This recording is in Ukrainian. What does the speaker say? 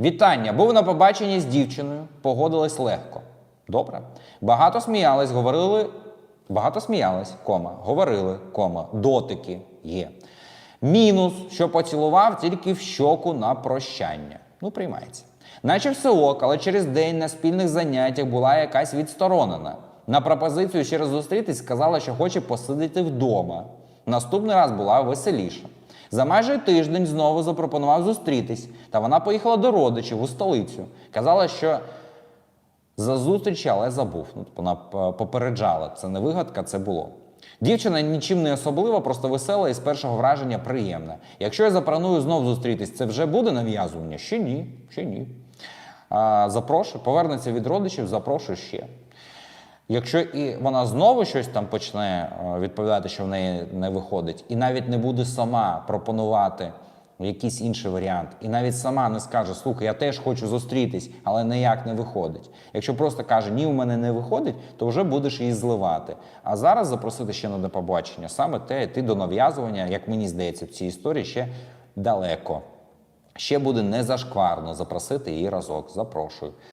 Вітання! Був на побаченні з дівчиною, погодились легко. Добре. Багато сміялись, говорили. Багато сміялись, кома, говорили, кома, дотики є. Мінус, що поцілував тільки в щоку на прощання. Ну, приймається. Наче все ок, але через день на спільних заняттях була якась відсторонена. На пропозицію ще раз зустрітись сказала, що хоче посидіти вдома. Наступний раз була веселіша. За майже тиждень знову запропонував зустрітись, та вона поїхала до родичів у столицю. Казала, що за зустріч, але забув. Ну, тобто вона попереджала. Це не вигадка, це було. Дівчина нічим не особлива, просто весела і з першого враження приємна. Якщо я запланую знов зустрітись, це вже буде нав'язування? Ще ні, ще ні. А, запрошую, повернеться від родичів, запрошую ще. Якщо і вона знову щось там почне е, відповідати, що в неї не виходить, і навіть не буде сама пропонувати якийсь інший варіант, і навіть сама не скаже, слухай, я теж хочу зустрітись, але ніяк не виходить. Якщо просто каже, ні, у мене не виходить, то вже будеш її зливати. А зараз запросити ще на побачення, саме те, йти до нав'язування, як мені здається, в цій історії ще далеко. Ще буде не зашкварно запросити її разок. Запрошую.